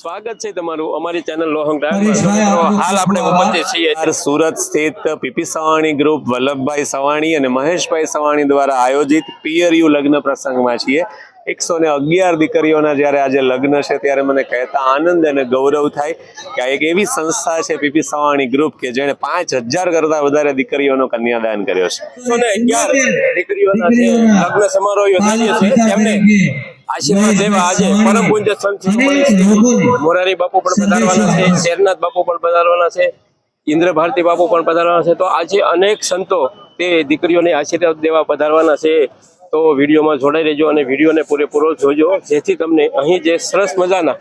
સ્વાગત છે તમારું અમારી ચેનલ લોહંગ હાલ આપણે ઉપસ્થિત છીએ. સુરત સ્થિત પીપી સવાણી ગ્રુપ વલ્લભભાઈ સવાણી અને મહેશભાઈ સવાણી દ્વારા આયોજિત પિયરયુ લગ્ન પ્રસંગમાં છીએ. એકસો ને અગિયાર દીકરીઓના જ્યારે આજે લગ્ન છે ત્યારે મને કહેતા આનંદ અને ગૌરવ થાય કે આ એક એવી સંસ્થા છે પીપી સવાણી ગ્રુપ કે જેણે પાંચ હજાર કરતા વધારે દીકરીઓનો કન્યાદાન કર્યો છે. એકસો ને અગિયાર દીકરીઓના લગ્ન સમારોહ યોજાય છે આશીર્વાદ દેવા આજે પરમ પૂજ્ય સંત મોરારી બાપુ પણ પધારવાના છે શેરનાથ બાપુ પણ પધારવાના છે ઇન્દ્ર ભારતી બાપુ પણ પધારવાના છે. તો આજે અનેક સંતો તે દીકરીઓને આશીર્વાદ દેવા પધારવાના છે. તો વિડીયોમાં જોડાઈ રહેજો અને વિડીયોને પૂરેપૂરો જોજો. જેથી તમને અહીં જે સરસ મજાના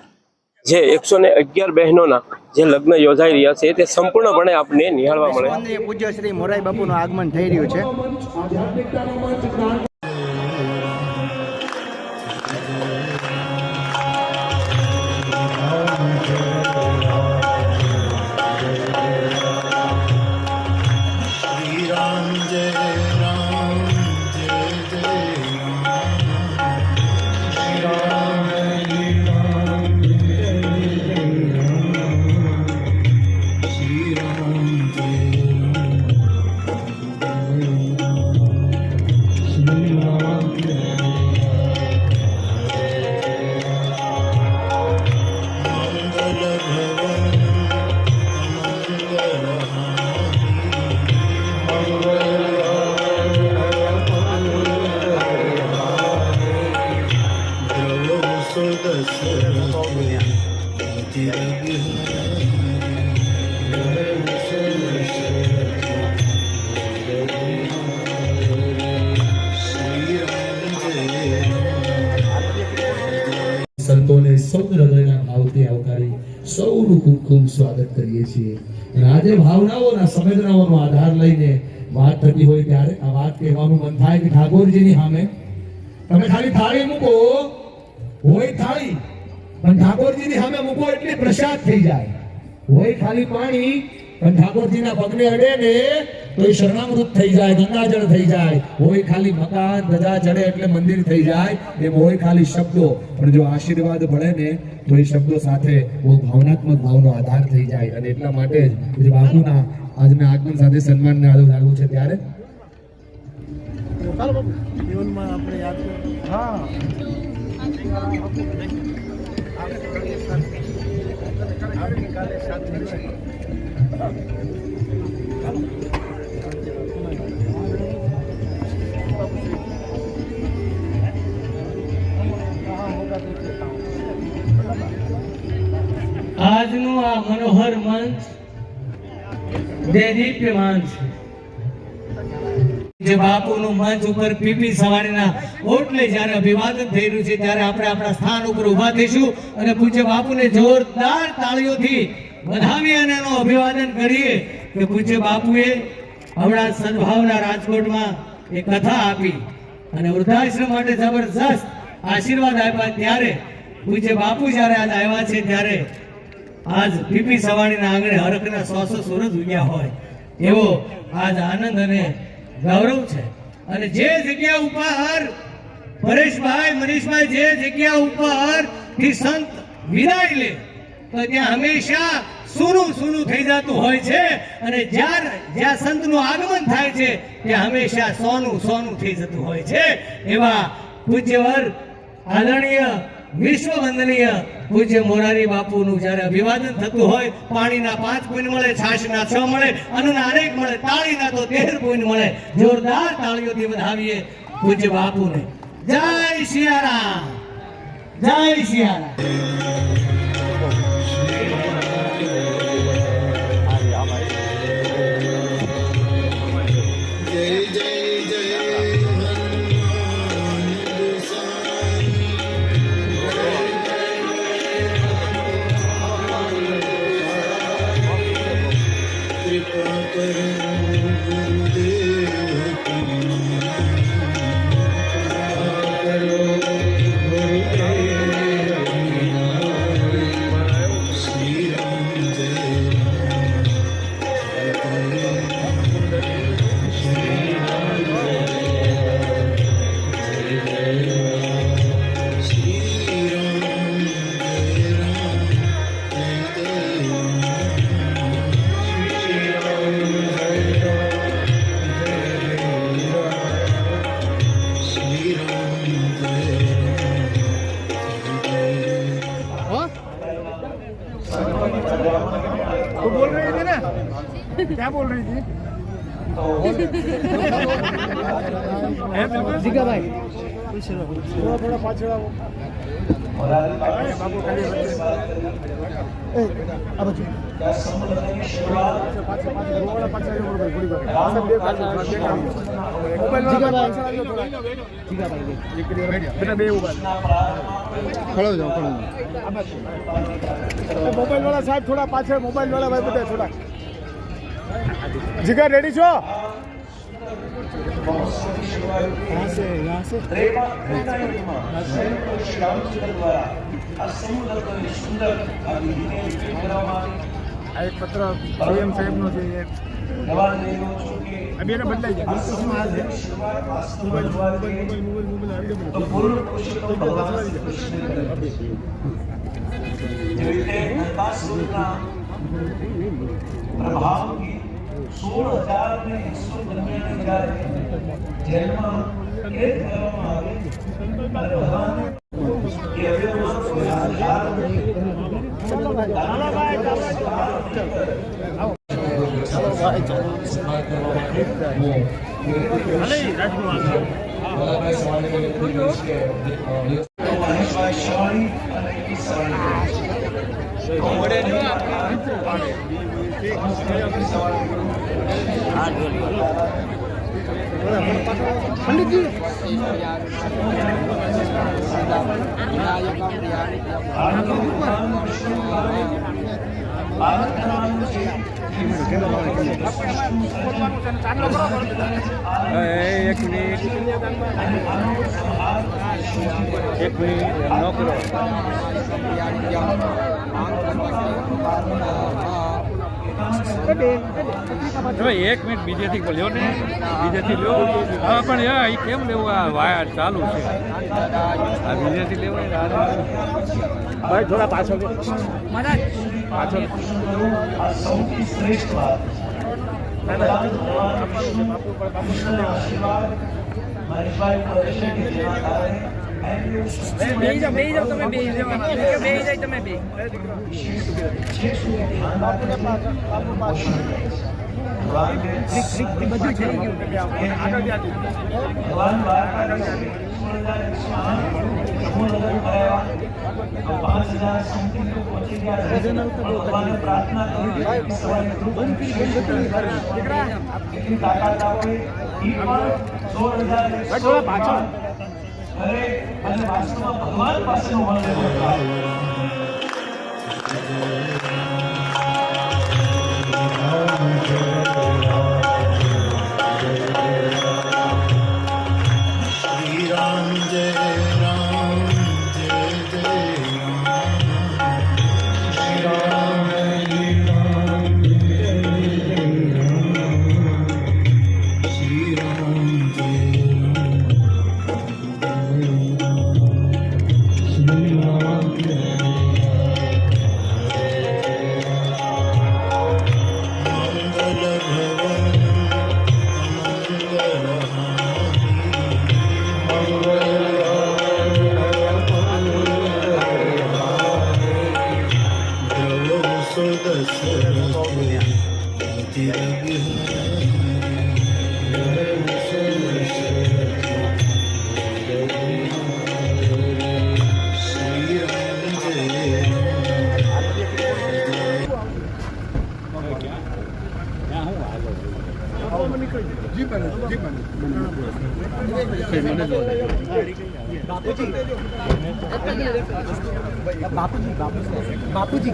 જે એકસો ને અગિયાર બહેનોના જે લગ્ન યોજાઈ રહ્યા છે તે સંપૂર્ણપણે આપને નિહાળવા મળે. પૂજ્ય શ્રી મોરારી બાપુનું આગમન થઈ રહ્યું છે. ખૂબ સ્વાગત કરીએ છીએ. અને આજે ભાવનાઓના, સંવેદનાઓનો આધાર લઈને વાત થતી હોય ત્યારે આ વાત કહેવાનું મન થાય કે ઠાકોરજીની સામે. તમે ખાલી થાળી મૂકો, હોય થાળી, પણ ઠાકોરજીની સામે મૂકો એટલે પ્રસાદ થઈ જાય. હોય ખાલી પાણી પણ ઠાકોરજીના પગને અડે ને તો એ શરણામૃત થઈ જાય, ગંગાજળ થઈ જાય. હોય ખાલી મકાન, ધજા ચડે એટલે મંદિર થઈ જાય. એમ હોય ખાલી શબ્દો. પણ જો આશીર્વાદ મળે ને, તો એ શબ્દો સાથે ભાવનાત્મક ભાવનો આધાર થઈ જાય. અને એટલા માટે જ બાપુના આજના આગમન સાથે સન્માનને આદર જાળવું છે ત્યારે. જીવનમાં આપણે યાદ હા. આજનું આ મનોહર મંચ દેદીપ્યમાન છે. બાપુનું મંચ ઉપર પીપી સવારીના ઓટલે જ્યારે અભિવાદન થઈ રહ્યું છે, ત્યારે આપણે આપણા સ્થાન ઉપર ઊભા થઈશું અને પૂજ્ય બાપુને જોરદાર તાળીઓથી વધાવી અને એનું અભિવાદન કરીએ કે પૂજ્ય બાપુએ હમણાં સદભાવના રાજકોટમાં એ કથા આપી અને વૃદ્ધાશ્રમ માટે જબરજસ્ત આશીર્વાદ આપ્યા ત્યારે પૂજ્ય બાપુ જ્યારે આજ આવ્યા છે ત્યારે આજ પીપી સવાણીના આંગણે હરકના સો સો સુરત ઉગ્યા હોય. એવો આજ આનંદ અને ગૌરવ છે. અને જે જગ્યા ઉપર પરેશભાઈ, મનીષભાઈ જે જગ્યા ઉપરથી સંત વિદાય લે તો ત્યાં હંમેશા સૂનું સૂનું થઈ જતું હોય છે અને જ્યાં જ્યાં સંતનું આગમન થાય છે, ત્યાં હંમેશા સોનું સોનું થઈ જતું હોય છે. એવા પૂજ્યવર આદરણીય વિશ્વ વંદનીય પૂજ્ય મોરારી બાપુનું જ્યારે અભિવાદન થતું હોય, પાણીના પાંચ પોઈન્ટ મળે, છાશના છ મળે, અન્નના અનેક મળે, તાળીના તો તેર પુણ્ય મળે. જોરદાર તાળીઓથી વધાવીએ પૂજ્ય બાપુને. જય શિયારામ. જય સિયારામ બે ઊભા ખળો જાઓ ખળો મોબાઈલ વાળા સાહેબ થોડા પાછળ મોબાઈલ વાળા ભાઈ બધા થોડા જીગા રેડી છો આ એક પત્ર સીએમ સાહેબનો છે એ અભિયાન બદલાઈ જાય મોબાઈલ મોબાઈલ મોબાઈલ મોબાઈલ આવી પ્રભાવ સોળ હજાર ને એકસો દરમિયાન જ્યારે જેલમાં કેદ કરવામાં આવે અવેરમાં સોળ હજાર મહેશભાઈ શિવાણી અને કિશોરી એક મિનિટ એક મિનિટ નો કરો. એક મિનિટ બીજેથી લ્યો ને? બીજેથી લ્યો. હા પણ એ કેમ લેવું? આ વાયર ચાલુ છે. આ બીજેથી લેવું ભાઈ થોડા પાછળ પાછળ. સૌથી શ્રેષ્ઠ વાત મહેશભાઈ પ્રદર્શન કે જેના કારણે ભગવાન પાંચ હજાર સમથિંગ તો પહોંચી ગયા છે ભગવાનને પ્રાર્થના. અરે અને વાસ્તવમાં ભગવાન પાસેનું મંદિર જી બને જી બાપુજી બાપુજી.